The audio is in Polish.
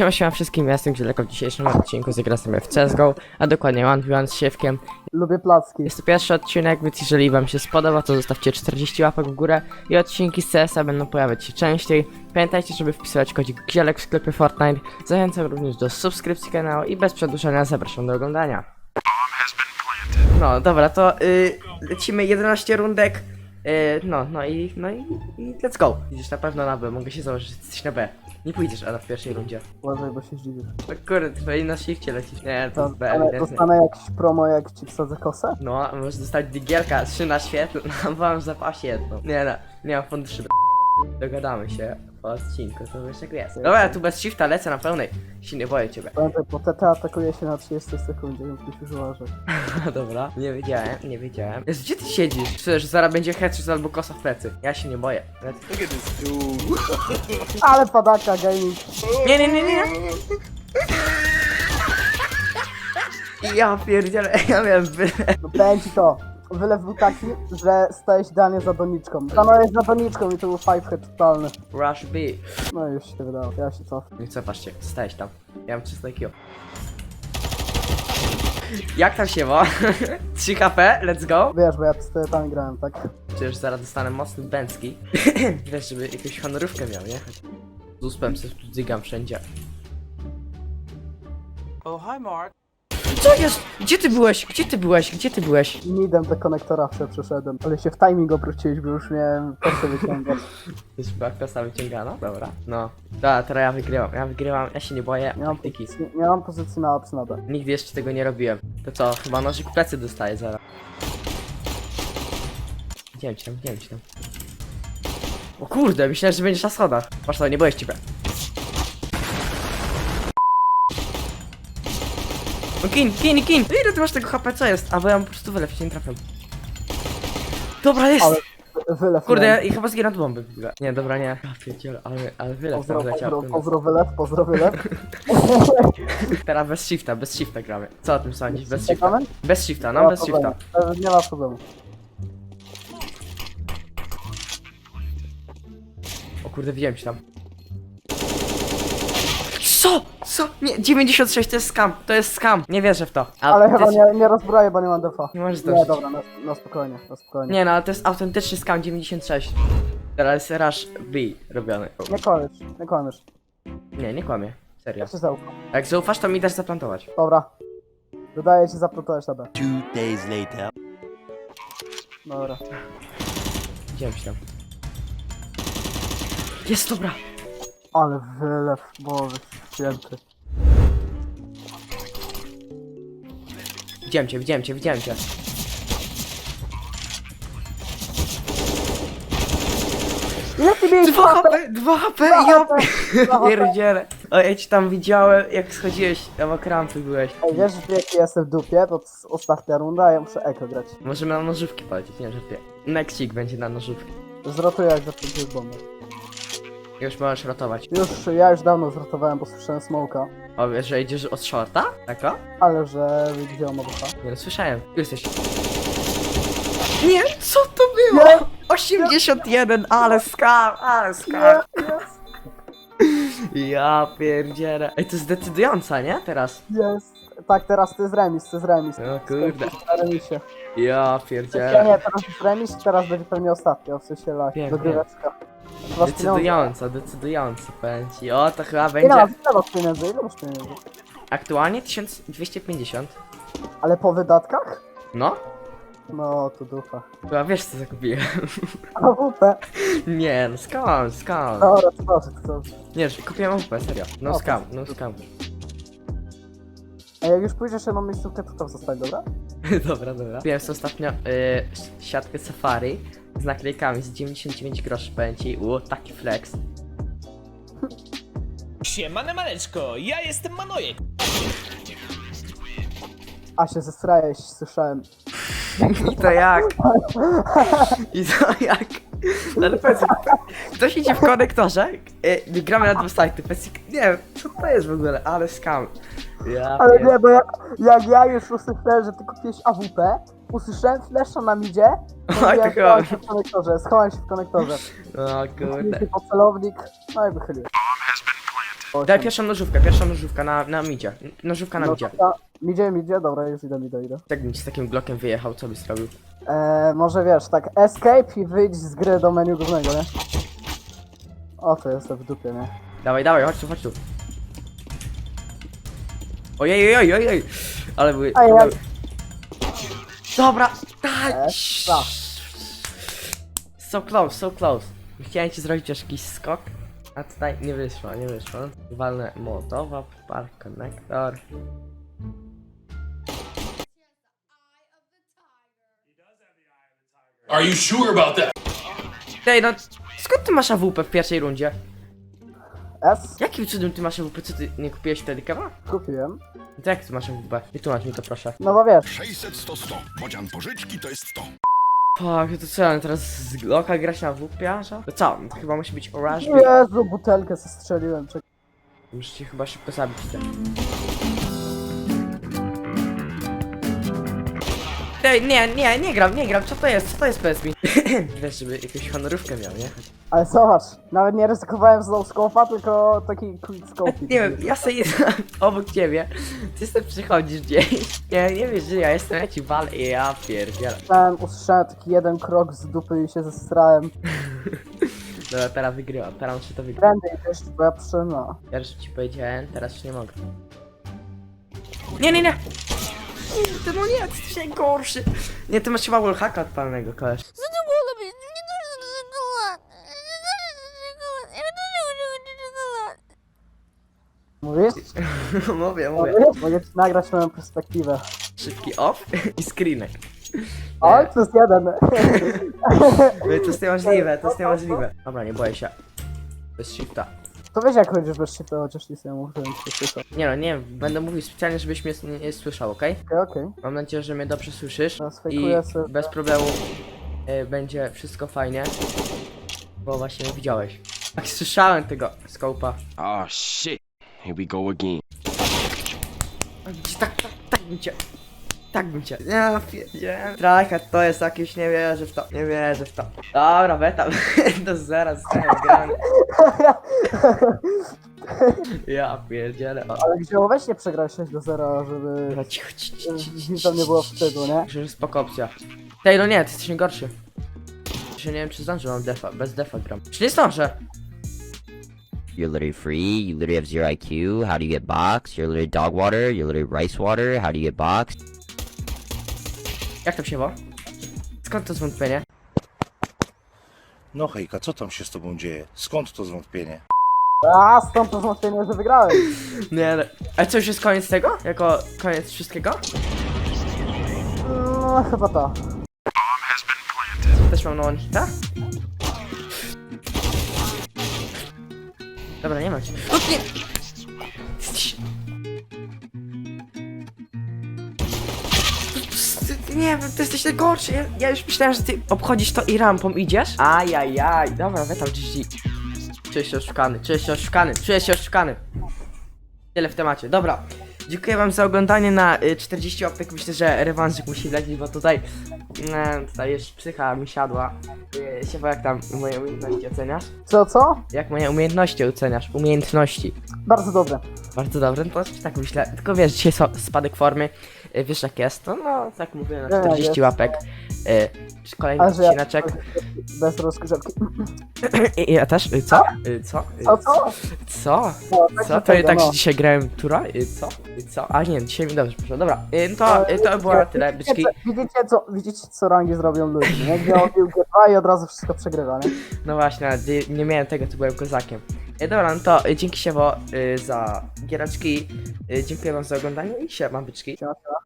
Siema, siema wszystkim, ja jestem Grzyleko w dzisiejszym odcinku zagra sobie w CSGO, a dokładnie One v One z Siewkiem. Lubię placki. Jest to pierwszy odcinek, więc jeżeli wam się spodoba, to zostawcie 40 łapek w górę i odcinki z CS-a będą pojawiać się częściej. Pamiętajcie, żeby wpisywać kodzik Gzielek w sklepie Fortnite. Zachęcam również do subskrypcji kanału i bez przedłużania zapraszam do oglądania. No dobra, to y, lecimy 11 rundek. Y, no, no i, no i, i let's go. Idziesz na pewno na B, mogę się założyć, że jesteś na B. Nie pójdziesz, Ada, w pierwszej rundzie. Uważaj, bo się zdziwisz. No kurde, ty na shifcie lecisz. Nie, to jest B, ewidentnie. dostanę jakiś promo, jak ci wsadzę kosę? No, możesz dostać digielka, trzy na świetlu, mam w zapasie jedną. Nie no, nie mam funduszy. Dogadamy się po odcinku, to wiesz jak jest. Dobra, tu bez shifta lecę na pełnej. Się nie boję ciebie. Pamiętaj, bo TT atakuje się na 30 sekundzie, więc musisz uważać. Dobra, nie wiedziałem, nie wiedziałem. Jezu, gdzie ty siedzisz? Przecież zaraz będzie headshot albo kosa w plecy. Ja się nie boję. Ale padaka, gaming. Nie, nie, nie, nie. Ja pierdzielę, ja miałem wy... No ci to. Wylew był taki, że stałeś idealnie za doniczką. Stanąłeś za doniczką i to był five head totalny. Rush B. No już się wydało, ja się cofnę. Nie co, patrzcie, stałeś tam. Ja mam 300 IQ. Jak tam się ma? 3 HP, let's go. Wiesz, bo ja z tyletami grałem, tak? Przecież zaraz dostanę mocny bęcki. Wiesz, żeby jakąś honorówkę miał, nie? Z uspem sobie tu dzygam wszędzie. Oh, hi, Mark. Co jest? Gdzie ty byłeś? Gdzie ty byłeś? Gdzie ty byłeś? Nidem do konektora wse przeszedłem. Ale się w timing obróciłeś, bo już miałem kosę wyciągać. Jest była kosa wyciągana? Dobra. No. Dobra, teraz ja wygrywam. Ja wygrywam, ja się nie boję. Nie mam, Taktyki. pozycji, nie mam pozycji na ops nada. Nigdy jeszcze tego nie robiłem. To co? Chyba nożyk w plecy dostaję zaraz. Widziałem cię tam, widziałem cię tam. O kurde, myślałem, że będziesz na schodach. Patrz to, nie boję ciebie. No kin, kin, kin! No Ile ty masz tego HP, co jest? A bo ja mam po prostu wylew, się nie trafiam. Dobra, jest! Ale wylew Kurde, i chyba zginę od bomby. w ogóle. Nie, dobra, nie. Ja ale, ale wylew tam Pozdro, leciał. pozdro, pozdro wylew, pozdro wylew. Teraz bez shifta, bez shifta gramy. Co o tym sądzisz? Bez shifta. Bez shifta, no bez shifta. E, Nie ma problemu. O kurde, widziałem się tam. Co? Co? Nie, 96 to jest scam, to jest scam. Nie wierzę w to. A Ale chyba jest... nie, nie rozbroję, bo nie mam defa. Nie możesz Nie, dobra, na, na spokojnie, na spokojnie. Nie no, ale to jest autentyczny scam 96. Teraz jest rush B robiony. Nie kłamiesz, nie kłamiesz. Nie, nie kłamie. Serio. Ja się zaufam. Jak zaufasz, to mi dasz zaplantować. Dobra. Wydaje się zaplotować na B. Two days later. Dobra. Widziałem się tam. Jest, dobra. Ale wylew, Boże święty. Widziałem cię, widziałem cię, widziałem cię. Ile ty miałeś 2 HP, 2 HP, ja HP. pierdzielę. O, ja ci tam widziałem, jak schodziłeś, tam krampy byłeś. Ej, wiesz, że jaki jestem w dupie? To jest ostatnia runda, a ja muszę eko grać. Możemy na nożówki polecieć, nie żartuję. Nextik będzie na nożówki. Zrotuję jak zaczęcie bombę. Już możesz ratować. Już, ja już dawno zrotowałem, bo słyszałem smoka. O, wiesz, że idziesz od shorta? Tako? Ale że wziąłem obucha. Nie no, słyszałem. Tu jesteś. Nie, co to było? Nie. 81, ale skam, ale skam. Ja pierdzielę. Ej, to jest decydująca, nie? Teraz. Jest. Tak, teraz to jest remis, to jest remis. O kurde. Na remisie. Ja Nie, pierdzielę. nie, teraz jest remis, teraz będzie pewnie ostatnia, w sensie live. Wiem, Dogryweczka. Dwa pieniądze. Decydująca, decydująca, powiem ci. O, to chyba Ile będzie... masz, ile masz pieniędzy? Ile masz pieniędzy? Aktualnie 1250. Ale po wydatkach? No? No, to dupa. Chyba wiesz co zakupiłem. AWP. Nie, no skam, skam. Dobra, to dobrze, to dobrze. Nie, że kupiłem AWP, serio. No O, skam, no skam. A jak już pójdziesz jedną miejscówkę, to tam zostań, dobra? dobra, dobra. Kupiłem sobie ostatnio y, siatkę Safari z naklejkami z 99 groszy, powiem ci. U, taki flex. Siemane maneczko, ja jestem Manojek. A się zestrajesz, słyszałem. I to jak? I to jak? Ale powiedz, ktoś idzie w konektorze, y, gramy na dwa sajty, powiedz, nie wiem, co to jest w ogóle, ale skam. Ja Ale pier- nie, bo jak, jak ja już usłyszałem, że ty kupiłeś AWP, usłyszałem flesza na midzie, Oj, mówiłem, to chyba- schowałem się w konektorze, schowałem się w konektorze. O kurde. Mieliśmy pod celownik, no i wychyliłem. Daj pierwszą nożówkę, pierwszą nożówkę na, na midzie. Nożówka na No, midzie. to- Idzie, idzie, dobra, już idę, idę, idę. Tak bym z takim blokiem wyjechał, co byś zrobił? Eee, może wiesz, tak, escape i wyjdź z gry do menu głównego, nie? O, to jestem w dupie, nie? Dawaj, dawaj, chodź tu, chodź tu. Ojej, ojej, ojej, ojej. Ale były... Dobra, daj! Ekstra. So close, so close. Chciałem ci zrobić już jakiś skok, a tutaj nie wyszło, nie wyszło. Walnę mołotowa, park connector. Are you sure about that? Ej, no, skąd ty masz AWP w pierwszej rundzie? S? Jakim cudem ty masz AWP? Co ty, nie kupiłeś wtedy kawa? Kupiłem. No to jak ty masz AWP? Wytłumacz mi to proszę. No bo wiesz, 600 100 100. Bodzian pożyczki to jest 100. Fuck, to co, mam teraz z Glocka grać na WP, aża? To co, to chyba musi być Orange Jezu, butelkę zestrzeliłem, czekaj. Muszę cię chyba szybko zabić. tak. Ej, nie, nie, nie gram, nie gram, co to jest, co to jest PSP? Wiesz, żeby jakąś honorówkę miał, nie? Ale zobacz, nawet nie ryzykowałem z scope'a, tylko taki quick scope. Nie wiem, ja sobie jestem obok ciebie, ty sobie przychodzisz gdzieś, nie, nie wiesz, że ja jestem, ja ci walę i ja pierdzielę. Usłyszałem, usłyszałem taki jeden krok z dupy i się zestrałem. Dobra, teraz wygrywam, teraz muszę to wygrać. Prędzej też, bo ja przyszedłem na... Pierwszy ci powiedziałem, teraz już nie mogę. Nie, nie, nie! Ty no nie, ty jesteś najgorszy! Nie, ty masz chyba wallhacka odpalnego, koleś. Mówisz? mówię, mówię. Mogę ci nagrać moją perspektywę. Szybki off i screenek. Oj, plus jeden. To jest niemożliwe, to jest niemożliwe. Dobra, nie boję się. Bez shifta. To wiesz jak chodzisz bez shifta, chociaż nic nie mówiłem, czy słyszę. Nie no, nie, będę mówił specjalnie, żebyś mnie nie, nie słyszał, okej? Okej, okej. Mam nadzieję, że mnie dobrze słyszysz. Teraz I sobie. bez problemu y, będzie wszystko fajnie. Bo właśnie nie widziałeś. Tak słyszałem tego skopa. Oh shit. Here we go again. Tak, tak, tak bym cię. Tak bym cię. Ja pierdziałem. Traka, to jest jakieś, nie wierzę w to. Nie wierzę w to. Dobra, beta. Do zera zostałem grany. Ja pierdzielę. O, Ale gdzie nie przegraj 6 do 0, żeby... Dobra, cicho, cicho, cicho, cicho, żeby tam nie było wstydu, nie? Że jest spoko opcja. Tej, no nie, ty jesteś najgorszy. Jeszcze nie wiem, czy zdążę, mam defa. Bez defa gram. Czy nie zdążę? You're literally free. You literally have zero IQ. How do you get boxed? You're literally dog water. You're literally rice water. How do you get boxed? Jak to się wo? Skąd to zwątpienie? No hejka, co tam się z tobą dzieje? Skąd to zwątpienie? A, stąd to zwątpienie, że wygrałem. Nie, ale... A co, już jest koniec tego? Jako koniec wszystkiego? No, chyba to. Też mam na one hita? Dobra, nie. O, nie! Nie, ty jesteś najgorszy. Ja, ja już myślałem, że ty obchodzisz to i rampą idziesz. Ajajaj. Dobra, wetam GG. Czuję się oszukany, czuję się oszukany, czuję się oszukany. Tyle w temacie. Dobra. Dziękuję wam za oglądanie na y, 40 łapek. Myślę, że rewanżyk musi lecieć, bo tutaj e, tutaj już psycha mi siadła. Y, Siewo, jak tam moje umiejętności oceniasz? Co, co? Jak moje umiejętności oceniasz? Umiejętności. Bardzo dobre. Bardzo dobre, no to tak myślę. Tylko wiesz, dzisiaj so, spadek formy. Y, Wiesz jak jest, to no, tak mówię, na Nie, 40 jest. łapek. Y, Kolejny A że ja bez rozgrzewki. I ja też? Y, Co? Y, Co? Y, Co, co? Co? No, tak Co? się To i tak, że no. dzisiaj grałem tura? Y, Co? Y, Co? A nie, dzisiaj mi dobrze poszło. Dobra, y, to, y, to było na tyle, byczki. Widzicie, widzicie, co, widzicie, co rangi zrobią ludzie, nie? Gdzie on pił G2 i od razu wszystko przegrywa, nie? No właśnie, nawet nie, nie miałem tego, to byłem kozakiem. Y, dobra, no to dzięki siewo y, za giereczki. Y, dziękuję wam za oglądanie i siema byczki. Siema, siema.